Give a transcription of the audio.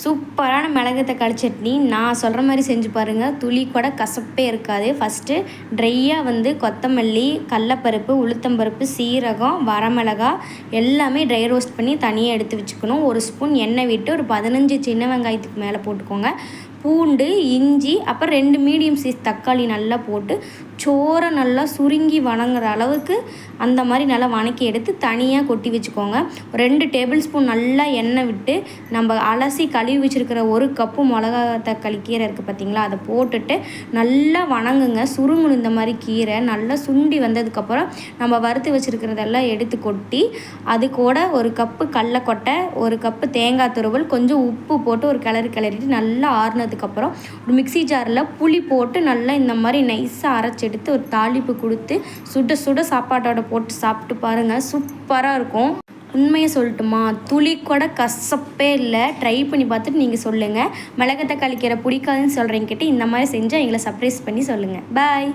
சூப்பரான மிளகு தக்காளி சட்னி. நான் சொல்கிற மாதிரி செஞ்சு பாருங்கள் துளி கூட கசப்பே இருக்காது. ஃபஸ்ட்டு ட்ரையாக வந்து கொத்தமல்லி கடலப்பருப்பு உளுத்தம்பருப்பு சீரகம் வரமிளகா எல்லாமே ட்ரை ரோஸ்ட் பண்ணி தனியாக எடுத்து வச்சுக்கணும். ஒரு ஸ்பூன் எண்ணெய் விட்டு ஒரு பதினஞ்சு சின்ன வெங்காயத்துக்கு மேலே போட்டுக்கோங்க. பூண்டு இஞ்சி அப்புறம் ரெண்டு மீடியம் சைஸ் தக்காளி நல்லா போட்டு சோறை நல்லா சுருங்கி வணங்குற அளவுக்கு அந்த மாதிரி நல்லா வணக்கி எடுத்து தனியாக கொட்டி வச்சுக்கோங்க. ரெண்டு டேபிள் ஸ்பூன் நல்லா எண்ணெய் விட்டு நம்ம அலசி கழுவி வச்சுருக்கிற ஒரு கப்பு மிளகா தக்காளி கீரை இருக்குது பார்த்திங்களா அதை போட்டுட்டு நல்லா வணங்குங்க. சுருங்கணும் இந்த மாதிரி கீரை நல்லா சுண்டி வந்ததுக்கப்புறம் நம்ம வறுத்து வச்சுருக்கிறதெல்லாம் எடுத்து கொட்டி அது கூட ஒரு கப்பு கடலக்கொட்டை ஒரு கப்பு தேங்காய் துருவல் கொஞ்சம் உப்பு போட்டு ஒரு கிளறி கிளறிட்டு நல்லா அதுக்கப்புறம் ஒரு மிக்சி ஜாரில் புளி போட்டு நல்லா இந்த மாதிரி நைஸாக அரைச்சி எடுத்து ஒரு தாளிப்பு கொடுத்து சுட சுட சாப்பாட்டோட போட்டு சாப்பிட்டு பாருங்கள் சூப்பராக இருக்கும். உண்மையை சொல்லட்டுமா? துளி கூட கசப்பே இல்லை. ட்ரை பண்ணி பார்த்துட்டு நீங்கள் சொல்லுங்கள் மிளகத்தை கழிக்கிற பிடிக்காதுன்னு சொல்கிறீங்க கிட்டே இந்த மாதிரி செஞ்சால் எங்களை சர்ப்ரைஸ் பண்ணி சொல்லுங்கள் பாய்